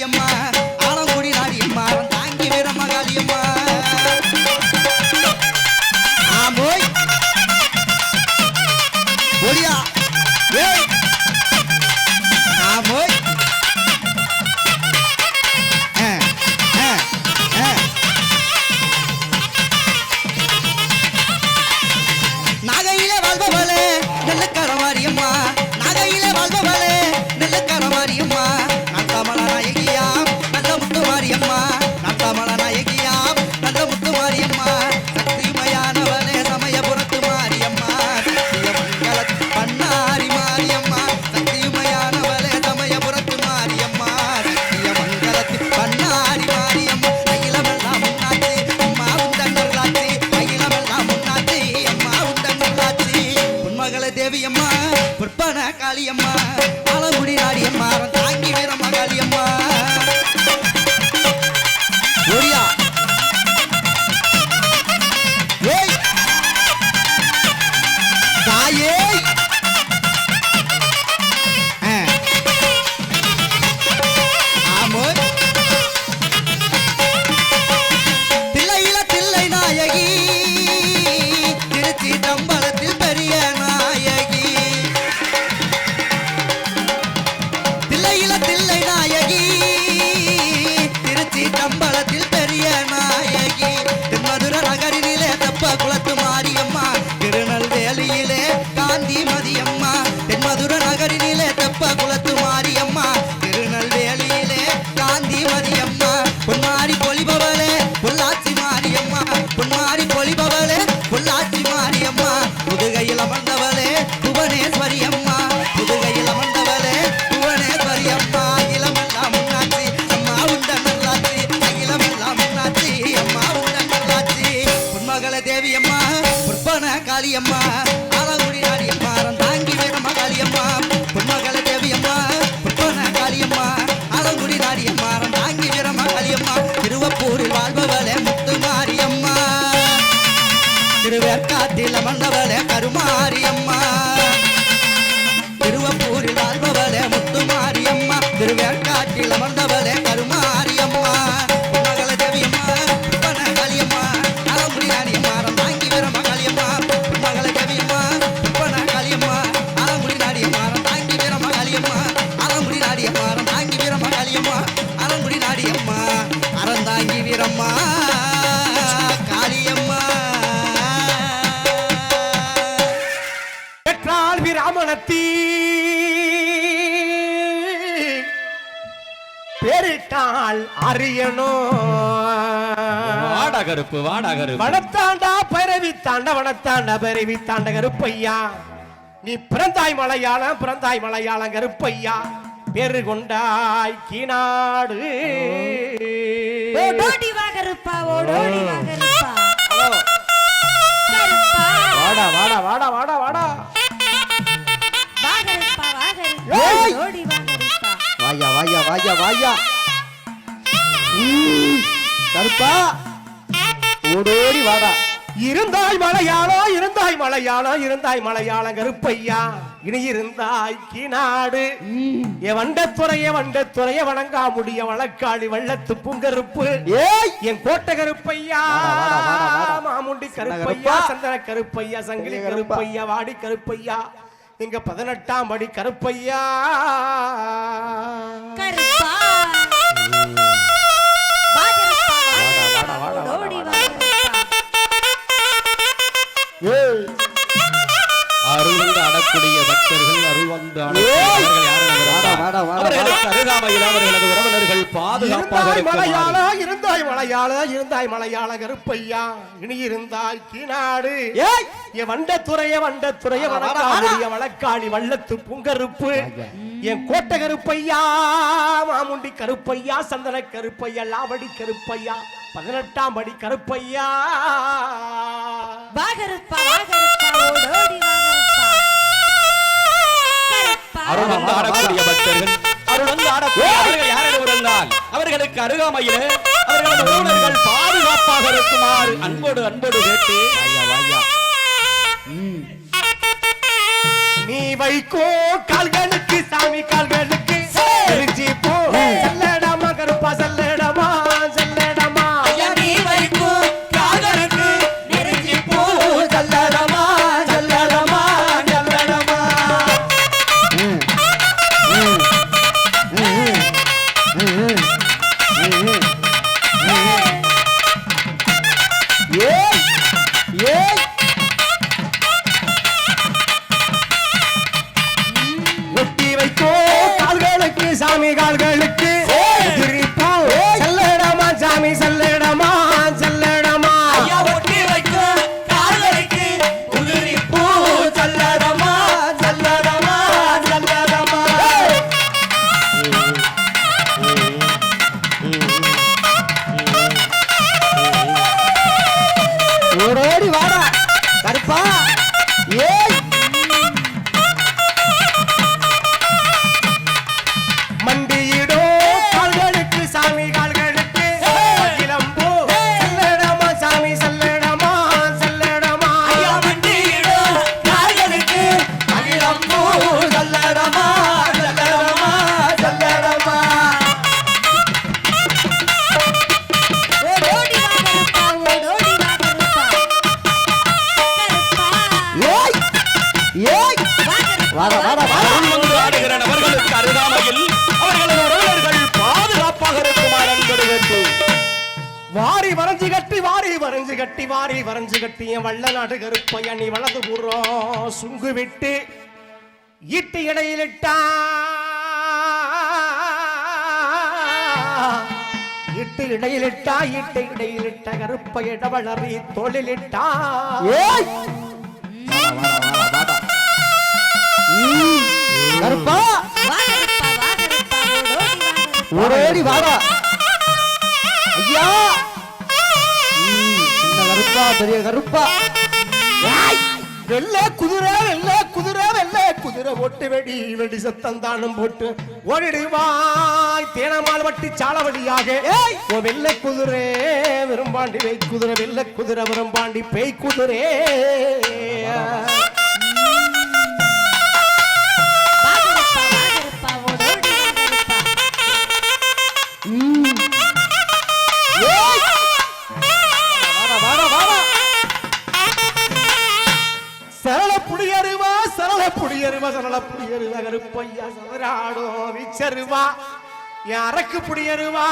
காளியம்மா ஆலங்குடி நாடியம்மா தாங்கி வீரம்ம காளியம்மா ஆமோய் ஒடியா. ஏய். ஆமோய் ஆ ஆ ஆ. நாகையிலே வாழ்பவளே நெல்லுக்கர மாரியம்மா. நாகையிலே வாழ்பவளே காளியம்மா காளியம்மா பேரிட்டால் அறியனோ வாடா கருப்பு வாடா கருப்பு. வனத்தாண்டா பரவி தாண்ட வனத்தாண்டா பரவி தாண்ட கருப்பையா. நீ பிறந்தாய் மலையாளம் பிறந்தாய் மலையாளம் கருப்பையா. பேரு கொண்டாய் கீநாடு. ஓடோடி வா கருப்பா ஓடோடி வா கருப்பா. வாடா வாடா வாடா வாடா வாயா வாயா. கருப்பா. ஓடோடி வாடா. இருந்தாய் மலையாளம் இருந்தாய் மலையாளம் இருந்தாய் மலையாளம் கருப்பையா. இனி இருந்தாய் கீநாடு. என் வண்டத்துறைய வண்டத்துறைய வணங்கா முடிய வழக்காளி வள்ளத்து பூங்கருப்பு ஏய்! என் கோட்டை கருப்பையா மாமுண்டி கருப்பையா சந்தன கருப்பையா சங்கிலி கருப்பையா வாடி கருப்பையா. இங்க பதினெட்டாம் படி கருப்பையா. கருப்பா அடக்கூடிய பக்தர்கள் அருள் வந்து அருகாமையில் அவர்களது உறவினர்கள் பாதுகாப்பாக இருந்தாய் மலையாள இருந்தாய் மலையாள இருந்தாய் மலையாள கருப்பையா? இனி இருந்தாய் கீநாடு. என் வண்ட துறைய வண்ட துறைய வணக்காமுடிய வழக்காளி வள்ளத்து பூங்கருப்பு. என் கோட்டை கருப்பையா மாமுண்டி கருப்பையா சந்தன கருப்பையா லாவடி கருப்பையா பதினெட்டாம் படி கருப்பையா. வாகருப்பா வாகருப்பா ஓடோடி வாகருப்பா கருப்பா அருள் வந்து ஆடக்கூடிய பக்தர்கள். அருள் வந்து ஆடக்கூடிய அவர்கள் யாரிடம் இருந்தால் அவர்களுக்கு அருகாமையிலே அவர்களது உறவினர்கள் பாதுகாப்பாக இருக்குமாறு அன்போடு அன்போடு கேட்டு நீ வைக்கோ கால்களுக்கு சாமி கால்களுக்கு ஆடுகிற நபர்களுக்கு அருகாமையில். அவர்களது உறவினர்கள் பாதுகாப்பாக இருக்குமாறு அன்போடு வாரி வரைஞ்சு கட்டி வாரி வரைஞ்சு கட்டி வாரி வரைஞ்சு கட்டி என் வள்ள நாடு கருப்பையா நீ வலது புறம் சுங்கு விட்டு ஈட்டு இடையிலிட்டா இட்டு. இடையிலிட்டா ஈட்டு இடையிலிட்ட கருப்பை இடவளறி தோளிலிட்டா கருப்பா. வாகருப்பா ஓடோடி வாடா. ஐயா. சின்ன கருப்பா பெரிய கருப்பா. வெள்ளை குதிரை வெள்ளை குதிரை வெள்ளை குதிரை போட்டு வெடி வெடி சத்தம் தானும் போட்டு ஓடிடுவாய் தேனமால் வட்டி சாலவடியாக. ஓ வெள்ளை குதிரை விரும்பாண்டி வெய் குதிரை வெள்ளை குதிரை விரும்பாண்டி பேய் குதிரை. சரள புடியருவா சரள புடியருவா சரள புடியருவா கருப்பையா சதராடோ விச்சருவா. அரக்கு புடியருவா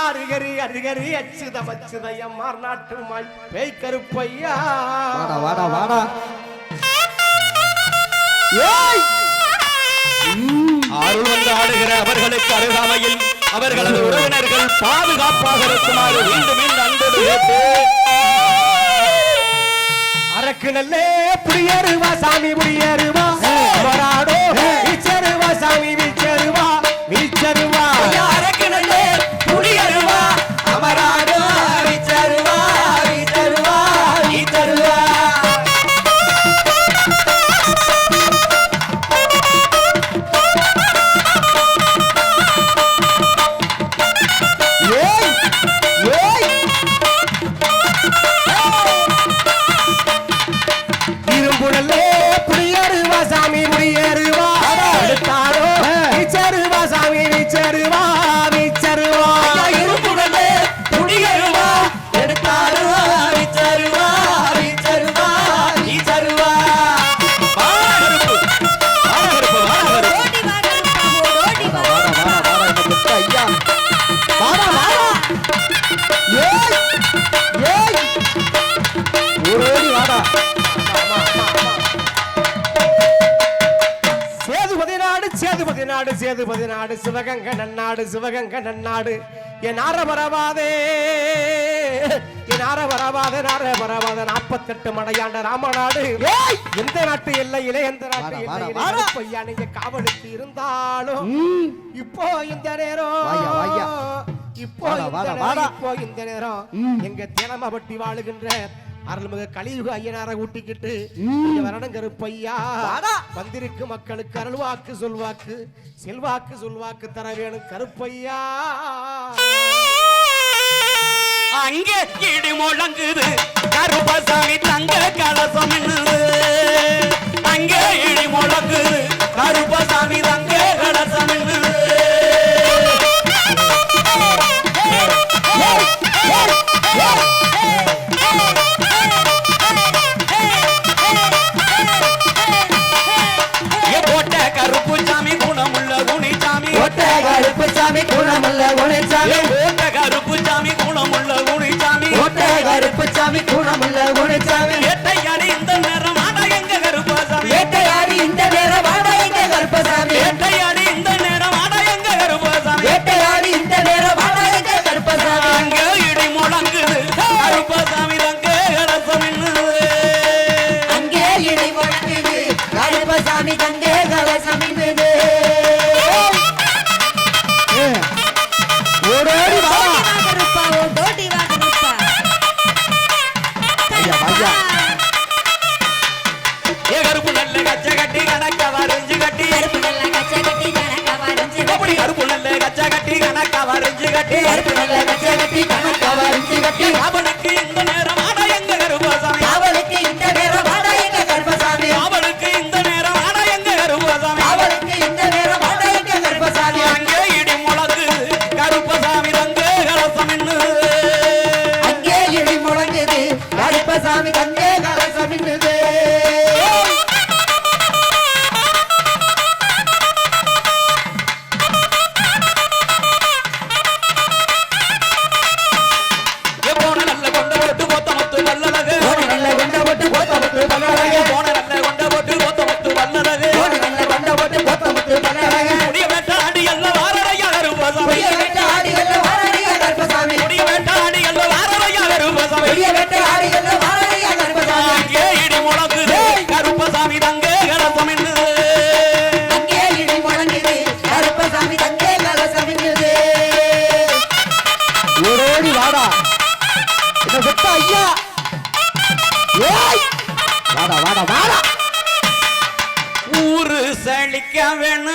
அருகரி அருகரி அச்சுத மச்சுத எம்மார் நாட்டு மாய் பேய் கருப்பையா. வாடா வாடா வாடா. ஏய்! அருள் வந்து ஆடுகிற நபர்களுக்கு அருகாமையில் அவர்களது உறவினர்கள் பாதுகாப்பாக இருக்குமாறு மீண்டும் மீண்டும் அன்போடு அரக்கு நல்லே நாடு சேதுபதி நாடு சிவகங்க நன்னாடு சிவகங்க நன்னாடு. என் ஆரபரவாதே நார வரவாத நார வரவாத நாற்பத்தெட்டு மடையாண்ட ராமநாடு எந்த நாட்டு எல்லையிலே எந்த நாட்டு எல்லையிலே நீங்க காவலுக்கு இருந்தாலும். இப்போ இந்த நேரம். இப்போ இந்த நேரம். எங்க தினமபட்டி வாழுகின்ற அருள்மிகு கலியுக ஐயனார ஊட்டிக்கிட்டு வரணும் கருப்பையா. வந்திருக்கு மக்களுக்கு அருள்வாக்கு சொல்வாக்கு செல்வாக்கு சொல்வாக்கு தர வேணும் கருப்பையா. அங்கே இடி முழங்குது. கருப்பசாமி தங்க கலசம். அங்கே இடி முழங்குது. கருப்பசாமி தங்க கலசம் கருப்பு சாமி குணமல்ல குணசாமி ஏ போட்ட கருப்பு சாமி குணமுள்ள குணிச்சாமி ஒட்ட கருப்பு சாமி குணமல்ல குணசாமி வேட்டையாடி இந்த நேரம் ஆனா எங்க கருப்பசாமி? வேட்டையாடி இந்த நேரம் வாடா எங்க கருப்பசாமி? வேட்டையாடி இந்த நேரம் ஆனா எங்க கருப்பசாமி? வேட்டையாடி இந்த நேரம் வாடா எங்க கருப்பசாமி? அங்க இடி முழங்குது கருப்பசாமி தங்க கலசம். அங்கே இடி முழங்குது கருப்பசாமி தங்கே தங்கே கலசம் மின்னுது. ஓடோடி வாடா. என்ன வெட்ட ஐயா? ஏய்! வாடா வாடா வாடா. ஊரு செழிக்க வேணும்